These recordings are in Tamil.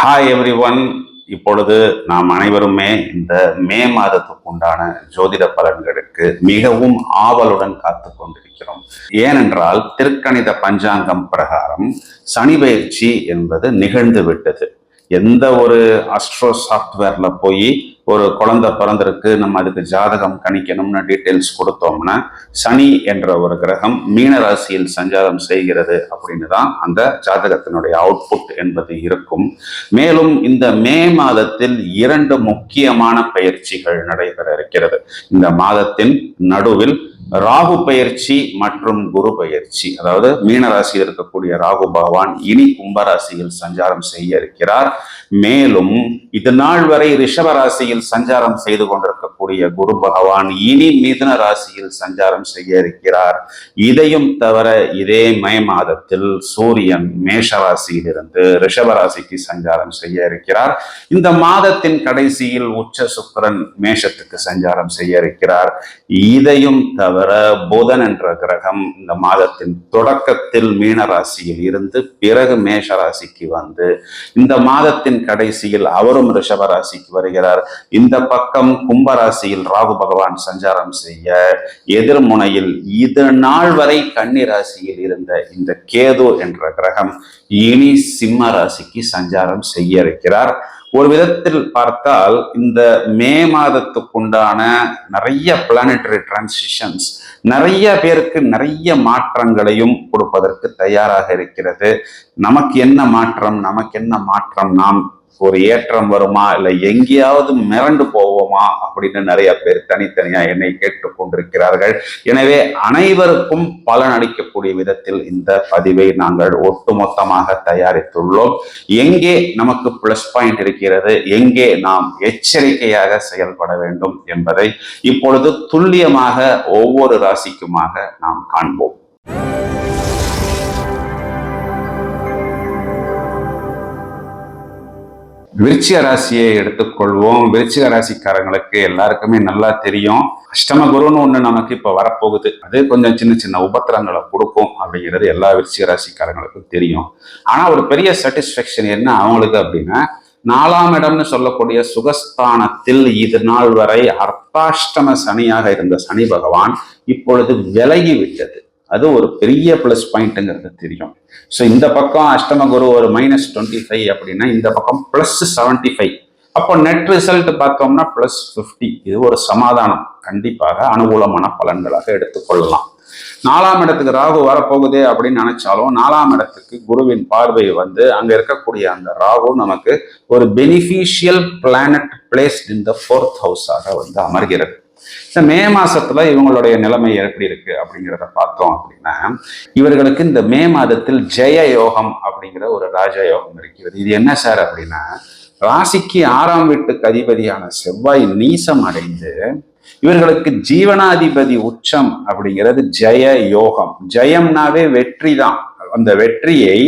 ஹாய் எவ்ரி ஒன் இப்பொழுது நாம் அனைவருமே இந்த மே மாதத்துக்கு உண்டான ஜோதிட பலன்களுக்கு மிகவும் ஆவலுடன் காத்து கொண்டிருக்கிறோம். ஏனென்றால் திருக்கணித பஞ்சாங்கம் பிரகாரம் சனி பயிற்சி என்பது நிகழ்ந்து விட்டது. எந்த ஒரு அஸ்ட்ரோ சாஃப்ட்வேர்ல போய் ஒரு குழந்தை பிறந்திருக்கு நம்ம அதுக்கு ஜாதகம் கணிக்கணும்னு டீட்டெயில்ஸ் கொடுத்தோம்னா சனி என்ற ஒரு கிரகம் மீன ராசியில் சஞ்சாரம் செய்கிறது அப்படின்னு தான் அந்த ஜாதகத்தினுடைய அவுட்புட் என்பது இருக்கும். மேலும் இந்த மே மாதத்தில் இரண்டு முக்கியமான பயிற்சிகள் நடைபெற இருக்கிறது. இந்த மாதத்தின் நடுவில் ராகு பயிற்சி மற்றும் குரு பயிற்சி. அதாவது மீனராசியில் இருக்கக்கூடிய ராகு பகவான் இனி கும்பராசியில் சஞ்சாரம் செய்ய இருக்கிறார். மேலும் இது நாள் வரை ரிஷபராசியில் ராசியில் சஞ்சாரம் செய்து கொண்டிருக்கக்கூடிய குரு பகவான் இனி மிதுன ராசியில் சஞ்சாரம் செய்ய இருக்கிறார். இதையும் தவிர இதே மே மாதத்தில் சூரியன் மேஷ ராசியிலிருந்து ரிஷப ராசிக்கு சஞ்சாரம் செய்ய இருக்கிறார். இந்த மாதத்தின் கடைசியில் உச்ச சுக்கரன் மேஷத்துக்கு சஞ்சாரம் செய்ய இருக்கிறார். இதையும் தவிர புதன் என்ற கிரகம் இந்த மாதத்தின் தொடக்கத்தில் மீன ராசியில் இருந்து பிறகு மேஷ ராசிக்கு வந்து இந்த மாதத்தின் கடைசியில் அவரும் ரிஷப ராசிக்கு வருகிறார். இந்த பக்கம் கும்பராசியில் ராகு பகவான் சஞ்சாரம் செய்ய எதிர்முனையில் இது நாள் வரை கன்னி ராசியில் இருந்த இந்த கேது என்ற கிரகம் இனி சிம்ம ராசிக்கு சஞ்சாரம் செய்ய இருக்கிறார். ஒரு விதத்தில் பார்த்தால் இந்த மே மாதத்துக்குண்டான நிறைய பிளானட்டரி டிரான்சிஷன்ஸ் நிறைய பேருக்கு நிறைய மாற்றங்களையும் கொடுப்பதற்கு தயாராக இருக்கிறது. நமக்கு என்ன மாற்றம் நமக்கு என்ன மாற்றம் நாம் ஒரு ஏற்றம் வருமா? இல்லை எங்கேயாவது மிரண்டு போவோமா? அப்படின்னு நிறைய பேர் தனித்தனியா என்னை கேட்டுக்கொண்டிருக்கிறார்கள் எனவே அனைவருக்கும் பலன் அளிக்கக்கூடிய விதத்தில் இந்த பதிவை நாங்கள் ஒட்டுமொத்தமாக தயாரித்துள்ளோம். எங்கே நமக்கு பிளஸ் பாயிண்ட் இருக்கிறது? எங்கே நாம் எச்சரிக்கையாக செயல்பட வேண்டும் என்பதை இப்பொழுது துல்லியமாக ஒவ்வொரு ராசிக்குமாக நாம் காண்போம். விருச்சிக ராசியை எடுத்துக்கொள்வோம். விருச்சிக ராசிக்காரங்களுக்கு எல்லாருக்குமே நல்லா தெரியும். அஷ்டம குருன்னு ஒண்ணு நமக்கு இப்ப வரப்போகுது. அது கொஞ்சம் சின்ன சின்ன உபத்திரங்களை கொடுக்கும் அப்படிங்கிறது எல்லா விருச்சிக ராசிக்காரங்களுக்கும் தெரியும். ஆனா ஒரு பெரிய சாட்டிஸ்ஃபேக்ஷன் என்ன அவங்களுக்கு அப்படின்னா நாலாம் இடம்னு சொல்லக்கூடிய சுகஸ்தானத்தில் இது நாள் வரை அர்த்தாஷ்டம சனியாக இருந்த சனி பகவான் இப்பொழுது விலகி விட்டது. அது ஒரு பெரிய ப்ளஸ் பாயிண்ட்டுங்கிறது தெரியும். ஸோ இந்த பக்கம் அஷ்டம குரு ஒரு மைனஸ் டுவெண்ட்டி ஃபைவ் அப்படின்னா இந்த பக்கம் ப்ளஸ் செவன்ட்டி ஃபைவ் அப்போ நெட் ரிசல்ட் பார்த்தோம்னா ப்ளஸ் ஃபிஃப்டி இது ஒரு சமாதானம். கண்டிப்பாக அனுகூலமான பலன்களாக எடுத்துக்கொள்ளலாம். நாலாம் இடத்துக்கு ராகு வரப்போகுதே அப்படின்னு நினைச்சாலும் நாலாம் இடத்துக்கு குருவின் பார்வை வந்து அங்க இருக்கக்கூடிய அந்த ராகு நமக்கு ஒரு beneficial planet placed in the fourth ஹவுஸாக வந்து அமர்கிறது. இந்த மே மாசத்துல இவங்களுடைய நிலைமை எப்படி இருக்கு அப்படிங்கிறத பார்த்தோம் அப்படின்னா இவர்களுக்கு இந்த மே மாதத்தில் ஜெய யோகம் அப்படிங்கிற ஒரு ராஜ யோகம் இருக்கிறது. இது என்ன சார் அப்படின்னா ராசிக்கு ஆறாம் வீட்டுக்கு அதிபதியான செவ்வாய் நீசம் அடைந்து இவர்களுக்கு ஜீவனாதிபதி உச்சம் அப்படிங்கிறது ஜெய யோகம். ஜெயம்னாவே வெற்றி தான் அந்த வெற்றியை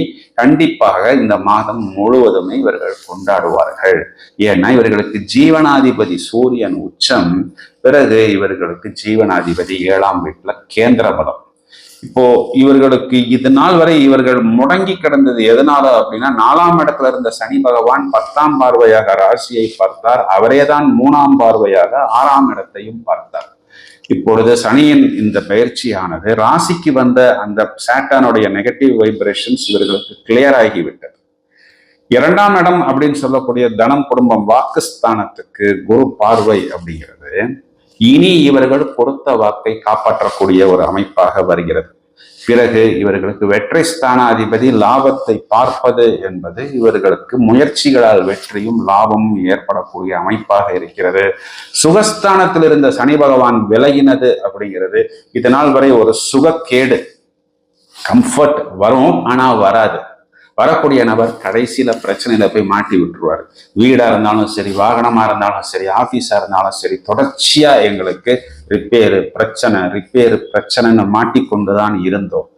கண்டிப்பாக இந்த மாதம் முழுவதுமே இவர்கள் கொண்டாடுவார்கள். ஏன்னா இவர்களுக்கு ஜீவனாதிபதி சூரியன் உச்சம் பிறகு இவர்களுக்கு ஜீவனாதிபதி ஏழாம் வீட்டுல கேந்திர பலம் இப்போ இவர்களுக்கு இது நாள் வரை இவர்கள் முடங்கி கிடந்தது எதனால அப்படின்னா நாலாம் இடத்துல இருந்த சனி பகவான் பத்தாம் பார்வையாக ராசியை பார்த்தார். அவரே தான் மூணாம் பார்வையாக ஆறாம் இடத்தையும் பார்த்தார். இப்பொழுது சனியின் இந்த பயிற்சியானது ராசிக்கு வந்த அந்த சாட்டானுடைய நெகட்டிவ் வைப்ரேஷன்ஸ் இவர்களுக்கு கிளியர் ஆகிவிட்டது. இரண்டாம் இடம் அப்படின்னு சொல்லக்கூடிய தனம் குடும்பம் வாக்குஸ்தானத்துக்கு குரு பார்வை அப்படிங்கிறது இனி இவர்கள் கொடுத்த வாக்கை காப்பாற்றக்கூடிய ஒரு அமைப்பாக வருகிறது. பிறகு இவர்களுக்கு வெற்றி ஸ்தானாதிபதி லாபத்தை பார்ப்பது என்பது இவர்களுக்கு முயற்சிகளால் வெற்றியும் லாபமும் ஏற்படக்கூடிய அமைப்பாக இருக்கிறது. சுகஸ்தானத்தில் இருந்த சனி பகவான் விலகினது அப்படிங்கிறது. இதனால் வரை ஒரு சுகக்கேடு கம்ஃபர்ட் வரும் ஆனால் வராது. வரக்கூடிய நபர் கடைசியில பிரச்சனையில போய் மாட்டி விட்டுருவார். வீடா இருந்தாலும் சரி வாகனமா இருந்தாலும் சரி ஆபீஸா இருந்தாலும் சரி தொடர்ச்சியா எங்களுக்கு ரிப்பேரு பிரச்சனை ரிப்பேரு பிரச்சனைன்னு மாட்டிக்கொண்டுதான் இருந்தோம்.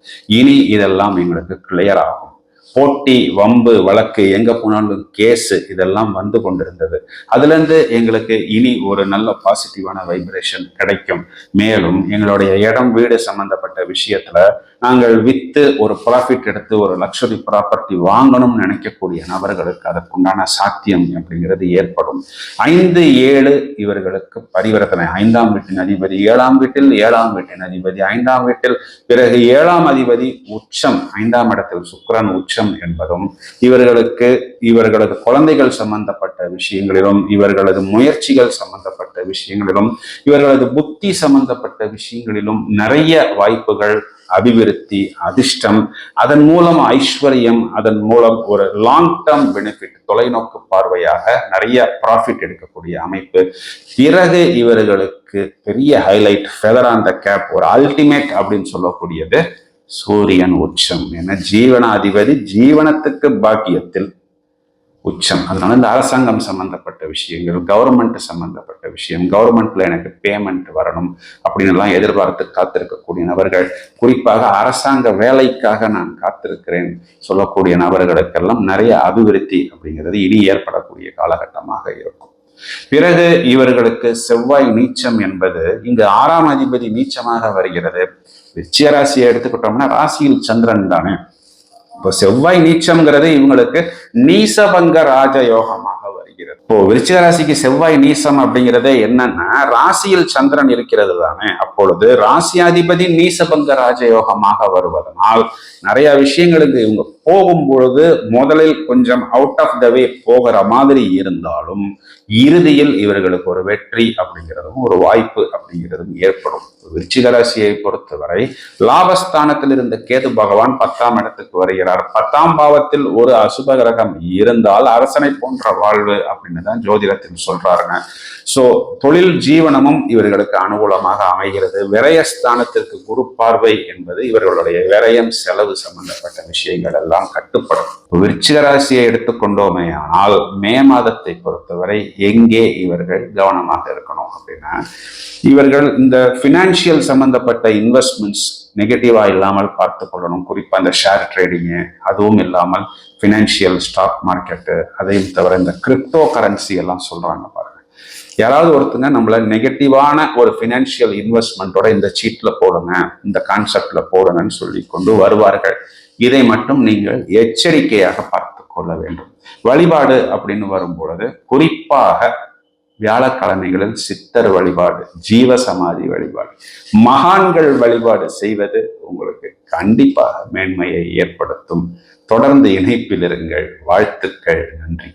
இனி இதெல்லாம் எங்களுக்கு கிளியர் ஆகும். போட்டி வம்பு வழக்கு எங்க போனாலும் கேஸு இதெல்லாம் வந்து கொண்டிருந்தது. அதுல இருந்து எங்களுக்கு இனி ஒரு நல்ல பாசிட்டிவான வைப்ரேஷன் கிடைக்கும். மேலும் எங்களுடைய இடம் வீடு சம்பந்தப்பட்ட விஷயத்துல நாங்கள் விற்று ஒரு ப்ராஃபிட் எடுத்து ஒரு லக்ஸரி ப்ராப்பர்ட்டி வாங்கணும்னு நினைக்கக்கூடிய நபர்களுக்கு அதற்குண்டான சாத்தியம் அப்படிங்கிறது ஏற்படும். ஐந்து ஏழு இவர்களுக்கு பரிவர்த்தனை. ஐந்தாம் வீட்டின் அதிபதி ஏழாம் வீட்டில் ஏழாம் வீட்டின் அதிபதி. ஐந்தாம் வீட்டில் பிறகு ஏழாம் அதிபதி உச்சம் ஐந்தாம் இடத்தில் சுக்ரன் உச்சம் என்பதும் இவர்களுக்கு இவர்களது குழந்தைகள் சம்பந்தப்பட்ட விஷயங்களிலும் இவர்களது முயற்சிகள் சம்பந்தப்பட்ட விஷயங்களிலும் இவர்களது புத்தி சம்பந்தப்பட்ட விஷயங்களிலும் நிறைய வாய்ப்புகள் அபிவிருத்தி அதிர்ஷ்டம் அதன் மூலம் ஐஸ்வர்யம் அதன் மூலம் ஒரு லாங் டேர்ம் பெனிஃபிட் தொலைநோக்கு பார்வையாக நிறைய ப்ராஃபிட் எடுக்கக்கூடிய அமைப்பு. பிறகு இவர்களுக்கு பெரிய highlight feather on the cap ஒரு அல்டிமேட் அப்படின்னு சொல்லக்கூடியது சூரியன் உச்சம். என ஜீவனாதிபதி ஜீவனத்துக்கு பாக்கியத்தில் உச்சம். அதனால இந்த அரசாங்கம் சம்பந்தப்பட்ட விஷயங்கள் கவர்மெண்ட் சம்பந்தப்பட்ட விஷயம் கவர்மெண்ட்ல எனக்கு பேமெண்ட் வரணும் அப்படின்னு எல்லாம் எதிர்பார்த்து காத்திருக்கக்கூடிய நபர்கள் குறிப்பாக அரசாங்க வேலைக்காக நான் காத்திருக்கிறேன் சொல்லக்கூடிய நபர்களுக்கெல்லாம் நிறைய அபிவிருத்தி அப்படிங்கிறது இனி ஏற்படக்கூடிய காலகட்டமாக இருக்கும். பிறகு இவர்களுக்கு செவ்வாய் நீச்சம் என்பது இங்கு ஆறாம் அதிபதி நீச்சமாக வருகிறது. விச்சய ராசியை எடுத்துக்கிட்டோம்னா ராசியில் சந்திரன் தானே. இப்போ செவ்வாய் நீச்சம்ங்கிறது இவங்களுக்கு நீசபங்க ராஜயோகமாக வருகிறது. இப்போ விருச்சிக ராசிக்கு செவ்வாய் நீசம் அப்படிங்கிறதே என்னன்னா ராசியில் சந்திரன் இருக்கிறது தானே. அப்பொழுது ராசியாதிபதி நீசபங்க ராஜயோகமாக வருவதனால் நிறைய விஷயங்களுக்கு இவங்க போகும் பொழுது முதலில் கொஞ்சம் அவுட் ஆஃப் த வே போகிற மாதிரி இருந்தாலும் இறுதியில் இவர்களுக்கு ஒரு வெற்றி அப்படிங்கிறதும் ஒரு வாய்ப்பு அப்படிங்கிறதும் ஏற்படும். விருச்சிக ராசியை பொறுத்தவரை லாபஸ்தானத்தில் இருந்த கேது பகவான் பத்தாம் இடத்துக்கு வருகிறார். பத்தாம் பாவத்தில் ஒரு அசுப கிரகம் இருந்தால் அரசனை போன்ற வாழ்வு அப்படின்னு தான் ஜோதிடத்தில் சொல்றாருங்க. சோ தொழில் ஜீவனமும் இவர்களுக்கு அனுகூலமாக அமைகிறது. விரயஸ்தானத்திற்கு குரு பார்வை என்பது இவர்களுடைய விரயம் செலவு சம்பந்தப்பட்ட விஷயங்கள் எல்லாம். கட்டுப்படும். விருச்சிக ராசியை எடுத்துக்கொண்டோமே ஆனால் மே மாதத்தை பொறுத்தவரை எங்கே இவர்கள் கவனமாக இருக்கணும் அப்படின்னா இவர்கள் இந்த பினான்சியல் சம்பந்தப்பட்ட இன்வெஸ்ட்மெண்ட்ஸ் நெகட்டிவா இல்லாமல் பார்த்து கொள்ளணும். குறிப்பா இந்த ஷேர் ட்ரேடிங்கு அதுவும் இல்லாமல் பினான்சியல் ஸ்டாக் மார்க்கெட்டு அதையும் தவிர இந்த கிரிப்டோ கரன்சி எல்லாம் சொல்றாங்க பாருங்க. யாராவது ஒருத்தங்க நம்மள நெகட்டிவான ஒரு ஃபினான்ஷியல் இன்வெஸ்ட்மெண்ட்டோட இந்த சீட்ல போடுங்க இந்த கான்செப்ட்ல போடுங்கன்னு சொல்லி கொண்டு வருவார்கள். இதை மட்டும் நீங்கள் எச்சரிக்கையாக பார்த்து கொள்ள வேண்டும். வழிபாடு அப்படின்னு வரும்பொழுது குறிப்பாக வியாழக்கிழமைகளில் சித்தர் வழிபாடு ஜீவ சமாதி வழிபாடு மகான்கள் வழிபாடு செய்வது உங்களுக்கு கண்டிப்பாக மேன்மையை ஏற்படுத்தும். தொடர்ந்து இணைப்பில் இருங்கள். வாழ்த்துக்கள். நன்றி.